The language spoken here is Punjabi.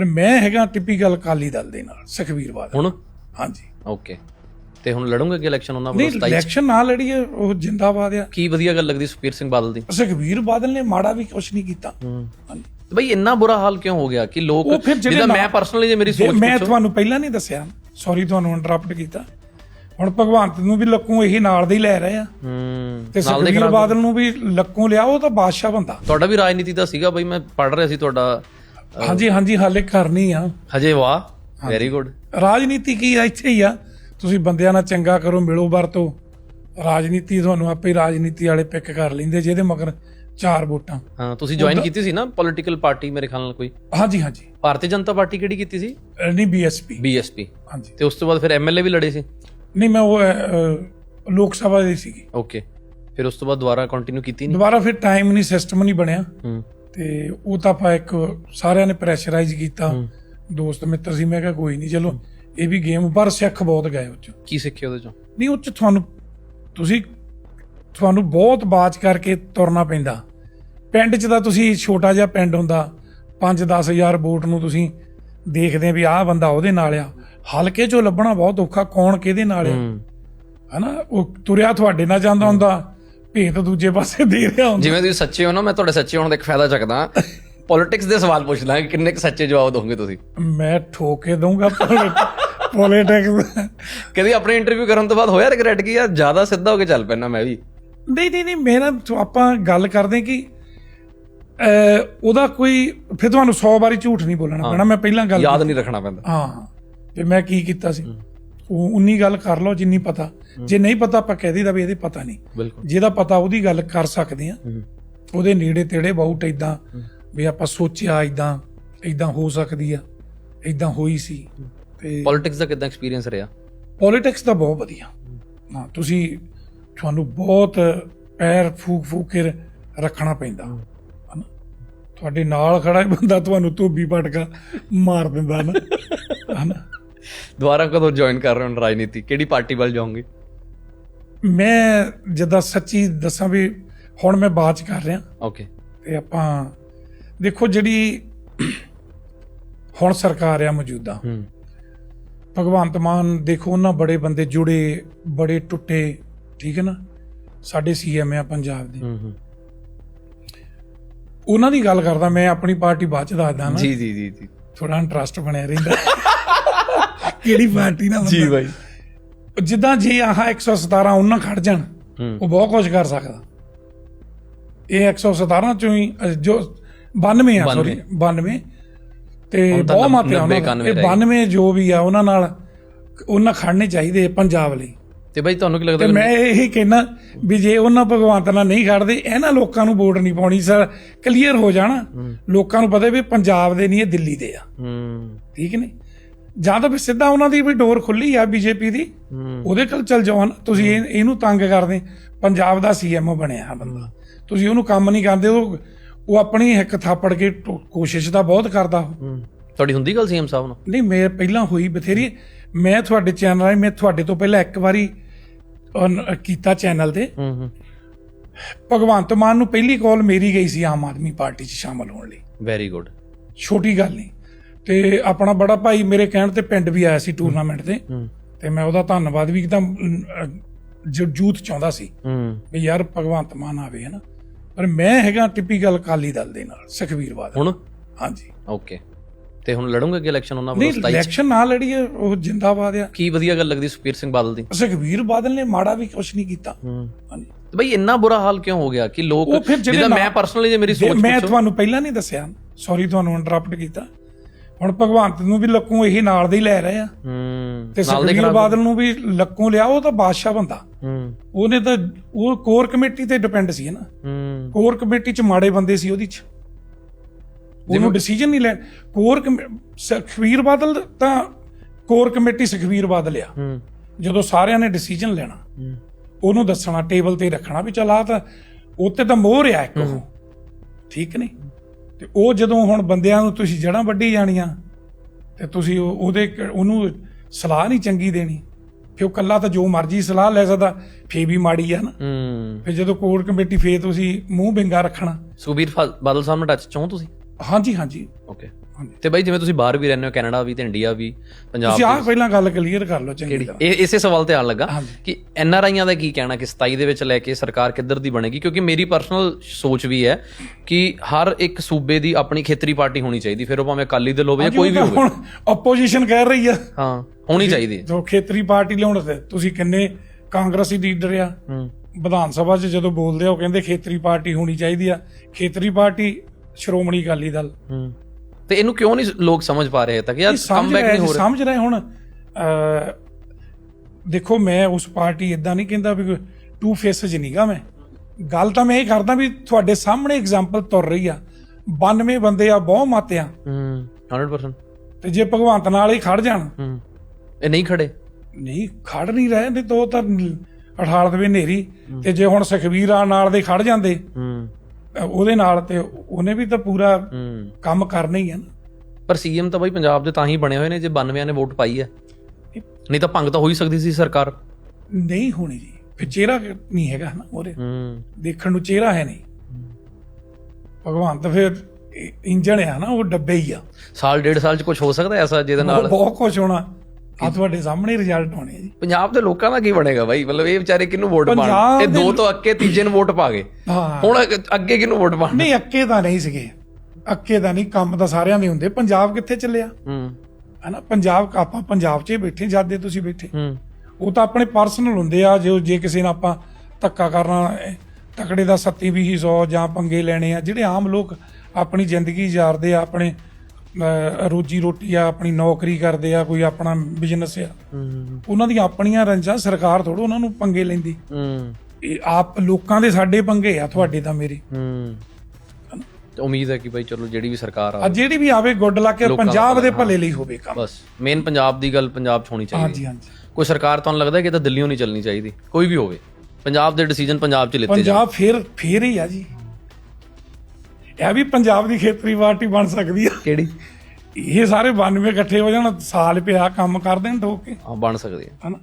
ਪਰ ਮੈਂ ਹੈਗਾ ਟਿਪੀਕਲ ਅਕਾਲੀ ਦਲ ਦੇ ਨਾਲ ਸੁਖਬੀਰ ਬਾਦਲ। ਹੁਣ? ਹਾਂਜੀ। ਓਕੇ। ਤੇ ਹੁਣ ਲੜੋਗੇ ਕਿ ਇਲੈਕਸ਼ਨ ਉਹਨਾਂ ਵੱਲੋਂ 27 ਇਲੈਕਸ਼ਨ ਨਾ ਲੜੀਏ ਉਹ ਜਿੰਦਾਬਾਦ ਆ। ਕੀ ਵਧੀਆ ਗੱਲ ਲੱਗਦੀ ਸੁਖਬੀਰ ਸਿੰਘ ਬਾਦਲ ਦੀ? ਸੁਖਬੀਰ ਬਾਦਲ ਨੇ ਮਾੜਾ ਵੀ ਕੁਝ ਨਹੀਂ ਕੀਤਾ। ਹਾਂਜੀ। ਤੇ ਬਈ ਇੰਨਾ ਬੁਰਾ ਹਾਲ ਕਿਉਂ ਹੋ ਗਿਆ ਕਿ ਲੋਕ ਨਾ- ਮੈਂ ਪਰਸਨਲੀ ਜੇ ਮੇਰੀ ਸੋਚ ਮੈਂ ਤੁਹਾਨੂੰ ਪਹਿਲਾਂ ਨਹੀਂ ਦੱਸਿਆ ਸੌਰੀ ਤੁਹਾਨੂੰ ਇੰਟਰਰਪਟ ਕੀਤਾ। ਹੁਣ ਭਗਵੰਤ ਨੂੰ ਵੀ ਲੱਕੋਂ ਇਹੀ ਨਾਲ ਦੇ ਹੀ ਲੈ ਰਹੇ ਆ। ਹੂੰ ਤੇ ਖਰਾਬ ਬਾਦਲ ਨੂੰ ਵੀ ਲੱਕੋਂ ਲਿਆ ਉਹ ਤਾਂ ਬਾਦਸ਼ਾਹ ਬੰਦਾ। ਤੁਹਾਡਾ ਵੀ ਰਾਜਨੀਤੀ ਦਾ ਸੀਗਾ ਬਈ ਮੈਂ ਪੜ ਰਿਹਾ ਸੀ ਤੁਹਾਡਾ ਹਾਂਜੀ ਹਾਂਜੀ ਹਾਲੇ ਕਰਨੀ ਆ। ਹਜੇ ਵਾਹ ਵੈਰੀ ਗੁੱਡ ਰਾਜਨੀਤੀ ਕੀ ਆ? ਇੱਥੇ ਹੀ ਆ। ਤੁਸੀਂ ਬੰਦਿਆਂ ਨਾਲ ਚੰਗਾ ਕਰੋ ਮਿਲੋ ਵਰਤੋ ਰਾਜਨੀਤੀ ਤੁਹਾਨੂੰ ਆਪੇ ਰਾਜਨੀਤੀ ਵਾਲੇ ਪਿਕ ਕਰ ਲੈਂਦੇ ਜਿਹਦੇ ਮਗਰ ਚਾਰ ਵੋਟਾਂ। ਹਾਂ ਤੁਸੀਂ ਜੁਆਇਨ ਕੀਤੀ ਸੀ ਨਾ ਪੋਲਿਟੀਕਲ ਪਾਰਟੀ ਮੇਰੇ ਖਿਆਲ ਨਾਲ ਕੋਈ? ਹਾਂਜੀ ਹਾਂਜੀ। ਭਾਰਤੀ ਜਨਤਾ ਪਾਰਟੀ ਕਿਹੜੀ ਕੀਤੀ ਸੀ? ਨਹੀਂ ਬੀਐਸਪੀ ਬੀਐਸਪੀ ਹਾਂਜੀ। ਤੇ ਉਸ ਤੋਂ ਬਾਅਦ ਫਿਰ ਐਮਐਲਏ ਵੀ ਲੜੇ ਸੀ? ਨਹੀਂ ਮੈਂ ਉਹ ਲੋਕ ਸਭਾ ਦੀ ਸੀਗੀ। ਓਕੇ ਫਿਰ ਉਸ ਤੋਂ ਬਾਅਦ ਦੁਬਾਰਾ ਕੰਟੀਨਿਊ ਕੀਤੀ ਨਹੀਂ ਦੁਬਾਰਾ ਫਿਰ ਟਾਈਮ ਨਹੀਂ ਸਿਸਟਮ ਨਹੀਂ ਬਣਿਆ। ਹੂੰ। ਤੇ ਉਹ ਤਾਂ ਆਪਾਂ ਇੱਕ ਸਾਰਿਆਂ ਨੇ ਪ੍ਰੈਸ਼ਰਾਈਜ਼ ਕੀਤਾ। ਦੋਸਤ ਮਿੱਤਰ ਸੀ ਮੈਂ ਕਿਹਾ ਕੋਈ ਨਹੀਂ ਚਲੋ ਇਹ ਵੀ ਗੇਮ ਪਰ ਸਿੱਖ ਬਹੁਤ ਗਏ ਉਹ ਚ। ਕੀ ਸਿੱਖਿਆ ਉਹਦੇ ਚੋਂ? ਨਹੀਂ ਉਹ ਚ ਤੁਹਾਨੂੰ ਤੁਸੀਂ ਤੁਹਾਨੂੰ ਬਹੁਤ ਬਾਜ ਕਰਕੇ ਤੁਰਨਾ ਪੈਂਦਾ। ਪਿੰਡ 'ਚ ਤਾਂ ਤੁਸੀਂ ਛੋਟਾ ਜਿਹਾ ਪਿੰਡ ਹੁੰਦਾ 5-10000 ਵੋਟ ਨੂੰ ਤੁਸੀਂ ਦੇਖਦੇ ਆ ਵੀ ਆਹ ਬੰਦਾ ਉਹਦੇ ਨਾਲ ਆ। ਹਲਕੇ 'ਚੋਂ ਲੱਭਣਾ ਬਹੁਤ ਔਖਾ ਕੌਣ ਕਿਹਦੇ ਨਾਲ ਆ। ਹਨਾ ਉਹ ਤੁਰਿਆ ਤੁਹਾਡੇ ਨਾਲ ਜਾਂਦਾ ਹੁੰਦਾ। ਭੇਤ ਦੂਜੇ ਪਾਸੇ ਦੇ ਰਿਹਾ ਹੁੰਦਾ। ਜਿਵੇਂ ਤੁਸੀਂ ਸੱਚੇ ਹੋ ਨਾ ਮੈਂ ਤੁਹਾਡੇ ਸੱਚੇ ਹੋਣ ਦਾ ਇੱਕ ਫਾਇਦਾ ਚੱਕਦਾ। ਪੋਲਿਟਿਕਸ ਦੇ ਸਵਾਲ ਪੁੱਛਦਾ ਕਿ ਕਿੰਨੇ ਕੁ ਸੱਚੇ ਜਵਾਬ ਦੋਗੇ ਤੁਸੀਂ? ਮੈਂ ਠੋਕ ਦਊਂਗਾ ਪੋਲਿਟਿਕਸ ਕਦੀ ਆਪਣੀ ਇੰਟਰਵਿਊ ਕਰਨ ਤੋਂ ਬਾਅਦ ਹੋਇਆ ਰਿਗਰੈਟ ਕੀ ਯਾਰ ਜ਼ਿਆਦਾ ਸਿੱਧਾ ਹੋ ਕੇ ਚੱਲ ਪੈਣਾ ਮੈਂ ਵੀ? ਨਹੀਂ ਨਹੀਂ ਨਹੀਂ ਮੇਰਾ ਆਪਾਂ ਗੱਲ ਕਰਦੇ ਕਿ ਉਹਦਾ ਕੋਈ ਫਿਰ ਤੁਹਾਨੂੰ 100 ਵਾਰੀ ਝੂਠ ਨਹੀਂ ਬੋਲਣਾ ਪੈਣਾ ਮੈਂ ਪਹਿਲਾਂ ਗੱਲ ਯਾਦ ਨਹੀਂ ਰੱਖਣਾ ਪੈਂਦਾ। ਹਾਂ ਤੇ ਮੈਂ ਕੀ ਕੀਤਾ ਸੀ? ਉਹ ਉਨੀ ਗੱਲ ਕਰ ਲਓ ਜਿੰਨੀ ਪਤਾ। ਜੇ ਨਹੀਂ ਪਤਾ ਆਪਾਂ ਕਹਿ ਦਈਦਾ ਵੀ ਇਹਦੇ ਪਤਾ ਨਹੀਂ। ਬਿਲਕੁਲ। ਜਿਹਦਾ ਪਤਾ ਉਹਦੀ ਗੱਲ ਕਰ ਸਕਦੇ ਆ ਉਹਦੇ ਨੇੜੇ ਤੇੜੇ ਬਹੁਤ ਇਦਾਂ ਵੀ ਆਪਾਂ ਸੋਚਿਆ ਇਦਾਂ ਇਦਾਂ ਹੋ ਸਕਦੀ ਆ ਇਦਾਂ ਹੋਈ ਸੀ। ਤੇ ਪੋਲਿਟਿਕਸ ਦਾ ਕਿਦਾਂ ਐਕਸਪੀਰੀਅੰਸ ਰਿਹਾ? ਪੋਲਿਟਿਕਸ ਤਾਂ ਬਹੁਤ ਵਧੀਆ। ਹਾਂ। ਤੁਸੀਂ ਤੁਹਾਨੂੰ ਬਹੁਤ ਪੈਰ ਫੂਕ ਫੂਕ ਕੇ ਰੱਖਣਾ ਪੈਂਦਾ। ਹਨਾ? ਤੁਹਾਡੇ ਨਾਲ ਖੜਾ ਬੰਦਾ ਤੁਹਾਨੂੰ ਧੋਬੀ ਪਟਕਾ ਮਾਰ ਦਿੰਦਾ ਨਾ। ਹਨਾ? ਦੁਬਾਰਾ ਕਦੋਂ ਜੁਆਇਨ ਕਰ ਰਹੇ ਹੋ ਰਾਜਨੀਤੀ? ਕਿਹੜੀ ਪਾਰਟੀ ਵੱਲ ਜਾਓਗੇ? ਮੈਂ ਜਿੱਦਾਂ ਸੱਚੀ ਦੱਸਾਂ ਵੀ ਹੁਣ ਮੈਂ ਬਾਤ ਚ ਕਰ ਰਿਹਾ। ਓਕੇ ਤੇ ਆਪਾਂ ਦੇਖੋ ਜਿਹੜੀ ਹੁਣ ਸਰਕਾਰ ਆ ਮੌਜੂਦਾ। ਹੂੰ। ਭਗਵੰਤ ਮਾਨ ਦੇਖੋ ਉਹਨਾਂ ਬੜੇ ਬੰਦੇ ਜੁੜੇ ਬੜੇ ਟੁੱਟੇ ਠੀਕ ਹੈ ਨਾ? ਸਾਡੇ ਸੀਐਮ ਆ ਪੰਜਾਬ ਦੇ। ਹੂੰ ਹੂੰ। ਉਹਨਾਂ ਦੀ ਗੱਲ ਕਰਦਾ ਮੈਂ ਆਪਣੀ ਪਾਰਟੀ ਬਾਅਦ ਚ ਦੱਸਦਾ ਨਾ। ਜੀ ਜੀ ਜੀ ਜੀ। ਥੋੜਾ ਇੰਟਰਸਟ ਬਣਿਆ ਰਹਿੰਦਾ। ਕਿਹੜੀ ਪਾਰਟੀ ਨਾਲ ਜੀ ਬੰਦਾ- ਬਾਈ। ਜਿੱਦਾਂ ਜੇ ਆਹ 117 ਉਹਨਾਂ ਖੜ ਜਾਣ ਹੂੰ। ਉਹ ਬਹੁਤ ਕੁਝ ਕਰ ਸਕਦਾ। ਇਹ 117 ਚੋਂ ਹੀ ਜੋ 92 ਆ ਸੌਰੀ 92 ਤੇ ਹੁਣ ਤਾਂ ਬਹੁਤ ਮਾਤਰਾ 90, ਉਹਨਾਂ 91 ਇਹ ਰਹਿ 92 ਜੋ ਵੀ ਆ ਉਹਨਾਂ ਨਾਲ ਉਹਨਾਂ ਖੜਨੇ ਚਾਹੀਦੇ ਪੰਜਾਬ ਲਈ। ਤੇ ਬਾਈ ਤੁਹਾਨੂੰ ਕੀ ਲੱਗਦਾ ਮੈਂ ਇਹ ਕਹਿਣਾ ਵੀ ਜੇ ਉਹਨਾਂ ਭਗਵੰਤ ਨਾਲ ਨਹੀਂ ਖੜਦੇ ਇਹਨਾਂ ਲੋਕਾਂ ਨੂੰ ਵੋਟ ਨਹੀਂ ਪਾਉਣੀ ਸਰ ਕਲੀਅਰ ਹੋ ਜਾਣਾ। ਲੋਕਾਂ ਨੂੰ ਪਤਾ ਵੀ ਪੰਜਾਬ ਦੇ ਨਹੀਂ ਇਹ ਦਿੱਲੀ ਦੇ ਆ। ਹੂੰ। ਠੀਕ ਨੇ ਜਾਂ ਤਾਂ ਫਿਰ ਸਿੱਧਾ ਉਹਨਾਂ ਦੀ ਵੀ ਡੋਰ ਖੁੱਲੀ ਆ ਬੀਜੇਪੀ ਦੀ। ਉਹਦੇ ਕੋਲ ਚਲ ਜਾਓ ਨਾ ਤੁਸੀਂ ਇਹ- ਇਹਨੂੰ ਤੰਗ ਕਰਦੇ। ਪੰਜਾਬ ਦਾ ਸੀਐਮ ਬਣਿਆ ਆ ਬੰਦਾ। ਤੁਸੀਂ ਉਹਨੂੰ ਕੰਮ ਨਹੀਂ ਕਰਦੇ। ਉਹ ਉਹ ਆਪਣੀ ਇੱਕ ਥਾਪੜ ਕੇ ਟੋ- ਕੋਸ਼ਿਸ਼ ਤਾਂ ਬਹੁਤ ਕਰਦਾ ਉਹ। ਹੂੰ। ਤੁਹਾਡੀ ਹੁੰਦੀ ਗੱਲ ਸੀਐਮ ਸਾਹਿਬ ਨਾਲ? ਨਹੀਂ ਮੈਂ ਪਹਿਲਾਂ ਹੋਈ ਬਥੇਰੀ। ਮੈਂ ਤੁਹਾਡੇ ਚੈਨਲ ਰਾਹੀਂ ਮੈਂ ਤੁਹਾਡੇ ਤੋਂ ਪਹਿਲਾਂ ਇੱਕ ਵਾਰੀ ਕੀਤਾ ਚੈਨਲ ਤੇ। ਹੂੰ ਹੂੰ। ਭਗਵੰਤ ਮਾਨ ਨੂੰ ਪਹਿਲੀ ਕਾਲ ਮੇਰੀ ਗਈ ਸੀ ਆਮ ਆਦਮੀ ਪਾਰਟੀ 'ਚ ਸ਼ਾਮਲ ਹੋਣ ਲਈ। ਵੈਰੀ ਗੁੱਡ ਛੋਟੀ ਗੱਲ ਨਹੀਂ। ਤੇ ਆਪਣਾ ਬੜਾ ਭਾਈ ਮੇਰੇ ਕਹਿਣ ਤੇ ਪਿੰਡ ਵੀ ਆਇਆ ਸੀ ਟੂਰਨਾਮੈਂਟ ਤੇ। ਤੇ ਮੈਂ ਉਹਦਾ ਧੰਨਵਾਦ ਵੀ ਕੀਤਾ ਜੋ ਜੂਥ ਚਾਹੁੰਦਾ ਸੀ ਵੀ ਯਾਰ ਭਗਵੰਤ ਮਾਨ ਆਵੇ ਹਨਾ। ਪਰ ਮੈਂ ਹੈਗਾ ਟਿਪੀਕਲ ਅਕਾਲੀ ਦਲ ਦੇ ਨਾਲ ਸੁਖਬੀਰ ਬਾਦਲ। ਹੁਣ? ਹਾਂਜੀ। ਓਕੇ ਤੇ ਹੁਣ ਲੜੋਗੇ ਕਿ ਇਲੈਕਸ਼ਨ ਉਹਨਾਂ ਵੱਲੋਂ ਨਹੀਂ 27 ਇਲੈਕਸ਼ਨ ਨਾ ਲੜੀਏ ਉਹ ਜਿੰਦਾਬਾਦ ਆ। ਕੀ ਵਧੀਆ ਗੱਲ ਲੱਗਦੀ ਸੁਖਬੀਰ ਸਿੰਘ ਬਾਦਲ ਦੀ? ਸੁਖਬੀਰ ਬਾਦਲ ਨੇ ਮਾੜਾ ਵੀ ਕੁਝ ਨਹੀਂ ਕੀਤਾ। ਹਾਂਜੀ। ਤੇ ਬਈ ਇੰਨਾ ਬੁਰਾ ਹਾਲ ਕਿਉਂ ਹੋ ਗਿਆ ਕਿ ਲੋਕ ਨਾ- ਮੈਂ ਪਰਸਨਲੀ ਜੇ ਮੇਰੀ ਸੋਚ ਮੈਂ ਤੁਹਾਨੂੰ ਪਹਿਲਾਂ ਨਹੀਂ ਦੱਸਿਆ ਸੌਰੀ ਤੁਹਾਨੂੰ ਇੰਟਰਰਪਟ ਕੀਤਾ। ਹੁਣ ਭਗਵੰਤ ਨੂੰ ਵੀ ਲੱਕੋਂ ਇਹੀ ਨਾਲ ਦੇ ਹੀ ਲੈ ਰਹੇ ਆ। ਹੂੰ ਤੇ ਸੁਖਬੀਰ ਬਾਦਲ ਨੂੰ ਵੀ ਲੱਕੋਂ ਲਿਆ ਉਹ ਤਾਂ ਬਾਦਸ਼ਾਹ ਬੰਦਾ। ਹੂੰ। ਉਹਨੇ ਤਾਂ ਉਹ ਕੋਰ ਕਮੇਟੀ ਤੇ ਡਿਪੈਂਡ ਸੀ ਨਾ? ਹੂੰ। ਕੋਰ ਕਮੇਟੀ ਚ ਮਾੜੇ ਬੰਦੇ ਸੀ ਉਹਦੀ ਚ। ਉਹਨੂੰ ਡਿਸੀਜਨ ਨਹੀਂ ਲੈ ਕੋਰ ਸੁਖਬੀਰ ਬਾਦਲ ਤਾਂ ਕੋਰ ਕਮੇਟੀ ਸੁਖਬੀਰ ਬਾਦਲ ਆ। ਹੂੰ। ਜਦੋਂ ਸਾਰਿਆਂ ਨੇ ਡਿਸੀਜਨ ਲੈਣਾ ਹੂੰ। ਉਹਨੂੰ ਦੱਸਣਾ ਟੇਬਲ ਤੇ ਰੱਖਣਾ ਵੀ ਚਲ ਆ ਤਾਂ ਉੱਤੇ ਤਾਂ ਮੋਹਰ ਆ ਇੱਕ ਉਹ। ਠੀਕ ਨਹੀਂ? ਤੇ ਉਹ ਜਦੋਂ ਹੁਣ ਬੰਦਿਆਂ ਨੂੰ ਤੁਸੀਂ ਜੜਾਂ ਵੱਢੀ ਜਾਣੀਆਂ ਤੇ ਤੁਸੀਂ ਉਹ- ਉਹਦੇ ਕ- ਉਹਨੂੰ ਸਲਾਹ ਨਹੀਂ ਚੰਗੀ ਦੇਣੀ। ਫਿਰ ਉਹ ਕੱਲਾ ਤਾਂ ਜੋ ਮਰਜ਼ੀ ਸਲਾਹ ਲੈ ਸਕਦਾ ਫੇ ਵੀ ਮਾੜੀ ਆ ਨਾ। ਫਿਰ ਜਦੋਂ ਕੋਰ ਕਮੇਟੀ ਫੇ ਤੁਸੀਂ ਮੂੰਹ ਬਿੰਗਾ ਰੱਖਣਾ। ਸੁਖਬੀਰ ਫਾ- ਬਾਦਲ ਸਾਹਿਬ ਨਾਲ ਟੱਚ ਚੋਂ ਤੁਸੀਂ? ਹਾਂਜੀ ਹਾਂਜੀ। ਓਕੇ ਤੇ ਬਾਈ ਜਿਵੇਂ ਤੁਸੀਂ ਬਾਹਰ ਵੀ ਰਹਿੰਦੇ ਹੋ ਕੈਨੇਡਾ ਵੀ ਤੇ ਇੰਡੀਆ ਵੀ ਪੰਜਾਬ ਤੁਸੀਂ ਆਹ ਪਹਿਲਾਂ ਗੱਲ ਕਲੀਅਰ ਕਰ ਲਓ ਚੰਗੀ ਤਰ੍ਹਾਂ। ਇਹ ਇਸੇ ਸਵਾਲ ਤੇ ਆਣ ਲੱਗਾ। ਕਿ ਐਨ ਆਰ ਆਈਆਂ ਦਾ ਕੀ ਕਹਿਣਾ ਕਿ 27 ਦੇ ਵਿੱਚ ਲੈ ਕੇ ਸਰਕਾਰ ਕਿੱਧਰ ਦੀ ਬਣੇਗੀ? ਕਿਉਂਕਿ ਮੇਰੀ ਪਰਸਨਲ ਸੋਚ ਵੀ ਹੈ ਕਿ ਹਰ ਇੱਕ ਸੂਬੇ ਦੀ ਆਪਣੀ ਖੇਤਰੀ ਪਾਰਟੀ ਹੋਣੀ ਚਾਹੀਦੀ। ਫਿਰ ਉਹ ਭਾਵੇਂ ਅਕਾਲੀ ਦਲ ਹੋਵੇ ਜਾਂ ਕੋਈ ਵੀ ਹੋਵੇ। ਆਪੋਜੀਸ਼ਨ ਕਹਿ ਰਹੀ ਆ। ਹਾਂ ਹੋਣੀ ਚਾਹੀਦੀ ਹੈ। ਜੋ ਖੇਤਰੀ ਪਾਰਟੀ ਲਿਆਉਣ ਤੇ ਤੁਸੀਂ ਕਿੰਨੇ ਕਾਂਗਰਸੀ ਲੀਡਰ ਆ? ਵਿਧਾਨ ਸਭਾ 'ਚ ਜਦੋਂ ਬੋਲਦੇ ਆ ਉਹ ਕਹਿੰਦੇ ਖੇਤਰੀ ਪਾਰਟੀ ਹੋਣੀ ਚਾਹੀਦੀ ਆ। ਖੇਤਰੀ ਪਾਰਟੀ ਸ਼੍ਰੋਮਣੀ ਅਕਾਲੀ ਦਲ। ਹੂੰ। ਤੇ ਇਹਨੂੰ ਕਿਉਂ ਨਹੀਂ ਲੋਕ ਸਮਝ ਪਾ ਰਹੇ ਤੱਕ ਯਾਰ ਕਮਬੈਕ ਨਹੀਂ ਹੋ ਰਿਹਾ? ਸਮਝ ਰਹੇ ਹੁਣ ਦੇਖੋ ਮੈਂ ਉਸ ਪਾਰਟੀ ਇਦਾਂ ਨਹੀਂ ਕਹਿੰਦਾ ਵੀ ਟੂ ਫੇਸਜ ਨਹੀਂਗਾ ਮੈਂ। ਗੱਲ ਤਾਂ ਮੈਂ ਇਹ ਕਰਦਾ ਵੀ ਤੁਹਾਡੇ ਸਾਹਮਣੇ ਐਗਜ਼ਾਮਪਲ ਤੁਰ ਰਹੀ ਆ। 92 ਬੰਦੇ ਆ ਬਹੁ ਮਤ ਆ। ਹੂੰ 100% ਤੇ ਜੇ ਭਗਵੰਤ ਨਾਲ ਹੀ ਖੜ ਜਾਣ। ਹੂੰ ਇਹ ਨਹੀਂ ਖੜੇ। ਨਹੀਂ ਖੜ ਨਹੀਂ ਰਹੇ ਤਾਂ ਉਹ ਤਾਂ ਅਠਾਲ ਦੇ ਨੇਰੀ ਤੇ ਜੇ ਹੁਣ ਸੁਖਵੀਰ ਆ ਨਾਲ ਦੇ ਖੜ ਜਾਂਦੇ ਹੂੰ। ਉਹਦੇ ਨਾਲ ਤੇ ਉਹਨੇ ਵੀ ਤਾਂ ਪੂਰਾ ਕੰਮ ਕਰਨਾ ਹੀ ਹੈ ਨਾ ਪਰ ਸੀਐਮ ਤਾਂ ਬਾਈ ਪੰਜਾਬ ਦੇ ਤਾਂ ਹੀ ਬਣੇ ਹੋਏ ਨੇ ਜੇ 92 ਨੇ ਵੋਟ ਪਾਈ ਹੈ। ਨਹੀਂ ਤਾਂ ਭੰਗ ਤਾਂ ਹੋ ਹੀ ਸਕਦੀ ਸੀ ਸਰਕਾਰ। ਨਹੀਂ ਹੋਣੀ ਜੀ। ਫਿਰ ਚਿਹਰਾ ਨਹੀਂ ਹੈਗਾ ਨਾ ਉਹਦੇ। ਦੇਖਣ ਨੂੰ ਚਿਹਰਾ ਹੈ ਨਹੀਂ। ਭਗਵਾਨ ਤਾਂ ਫਿਰ ਇੰਜਣ ਆ ਨਾ ਉਹ ਡੱਬੇ ਹੀ ਆ। ਸਾਲ ਡੇਢ ਸਾਲ ਚ ਕੁਝ ਹੋ ਸਕਦਾ ਐਸਾ ਜਿਹਦੇ ਨਾਲ? ਬਹੁਤ ਕੁਝ ਹੋਣਾ। ਆ ਤੁਹਾਡੇ ਸਾਹਮਣੇ ਰਿਜ਼ਲਟ ਹੋਣੇ ਆ ਜੀ। ਪੰਜਾਬ ਦੇ ਲੋਕਾਂ ਦਾ ਕੀ ਬਣੇਗਾ ਬਾਈ? ਮਤਲਬ ਇਹ ਵਿਚਾਰੇ ਕਿਹਨੂੰ ਵੋਟ ਪਾਣ ਇਹ ਦੇ- ਦੋ ਤੋਂ ਅੱਕੇ ਤੀਜੇ ਨੂੰ ਵੋਟ ਪਾ ਗਏ। ਹੁਣ ਅੱਗੇ- ਕਿਹਨੂੰ ਵੋਟ ਪਾਣ ਨਹੀਂ ਅੱਕੇ ਤਾਂ ਨਹੀਂ ਸੀਗੇ। ਅੱਕੇ ਤਾਂ ਨਹੀਂ ਕੰਮ ਤਾਂ ਸਾਰਿਆਂ ਦੇ ਹੁੰਦੇ। ਪੰਜਾਬ ਕਿੱਥੇ ਚੱਲਿਆ? ਹੂੰ। ਹਨਾ ਪੰਜਾਬ ਆਪਾਂ ਪੰਜਾਬ 'ਚ ਹੀ ਬੈਠੇ ਜਾਂਦੇ ਤੁਸੀਂ ਬੈਠੇ। ਹੂੰ। ਉਹ ਤਾਂ ਆਪਣੇ ਪਰਸਨਲ ਹੁੰਦੇ ਆ ਜੋ ਜੇ ਕਿਸੇ ਨਾਲ ਆਪਾਂ ਧੱਕਾ ਕਰਨਾ ਤਕੜੇ ਦਾ ਸੱਤੀ ਵੀ ਸੌ ਜਾਂ ਪੰਗੇ ਲੈਣੇ ਆ ਜਿਹੜੇ ਆਮ ਲੋਕ ਆਪਣੀ ਜ਼ਿੰਦਗੀ ਜਾਰਦੇ ਆ ਆਪਣੇ ਰੋਜੀ ਰੋਟੀ ਆ ਆਪਣੀ ਨੌਕਰੀ ਕਰਦੇ ਆ ਕੋਈ ਆਪਣਾ ਬਿਜ਼ਨਸ ਆ। ਉਹਨਾਂ ਦੀਆਂ ਆਪਣੀਆਂ ਰੰਜਾਂ ਸਰਕਾਰ ਥੋੜੋ ਉਹਨਾਂ ਨੂੰ ਪੰਗੇ ਲੈਂਦੀ। ਇਹ ਆਪ ਲੋਕਾਂ ਦੇ ਸਾਡੇ ਪੰਗੇ ਆ ਤੁਹਾਡੇ ਤਾਂ ਮੇਰੇ। ਉਮੀਦ ਹੈ ਕਿ ਬਾਈ ਚਲੋ ਜਿਹੜੀ ਵੀ ਸਰਕਾਰ ਆ ਜਿਹੜੀ ਵੀ ਆਵੇ ਗੁੱਡ ਲੋਕਾਂ ਪੰਜਾਬ ਦੇ ਭਲਾ, ਲਈ ਹੋਵੇ ਕੰਮ। ਬਸ ਮੇਨ ਪੰਜਾਬ ਦੀ ਗੱਲ ਪੰਜਾਬ ਚ ਹੋਣੀ ਚਾਹੀਦੀ। ਹਾਂਜੀ ਹਾਂਜੀ। ਕੋਈ ਸਰਕਾਰ ਤੁਹਾਨੂੰ ਲੱਗਦਾ ਕਿ ਇਹ ਤਾਂ ਦਿੱਲੀੋਂ ਨਹੀਂ ਚੱਲਣੀ ਚਾਹੀਦੀ? ਕੋਈ ਵੀ ਹੋਵੇ। ਪੰਜਾਬ ਦੇ ਡਿਸੀਜਨ ਪੰਜਾਬ ਚ ਲਿੱਤੇ ਜਾਣ। ਪੰਜਾਬ ਫੇਰ ਫੇਰ ਹੀ ਆ ਜੀ। ਇਹ ਵੀ ਪੰਜਾਬ ਦੀ ਖੇਤਰੀ ਪਾਰਟੀ ਬਣ ਸਕਦੀ ਆ। ਕਿਹੜੀ? ਇਹ ਸਾਰੇ 92 ਇਕੱਠੇ ਹੋ ਜਾਣ ਸਾਲ ਪਿਆ ਕੰਮ ਕਰ ਦੇਣ ਠੋਕ ਕੇ। ਹਾਂ ਬਣ ਸਕਦੀ ਹੈ ਹਨਾ?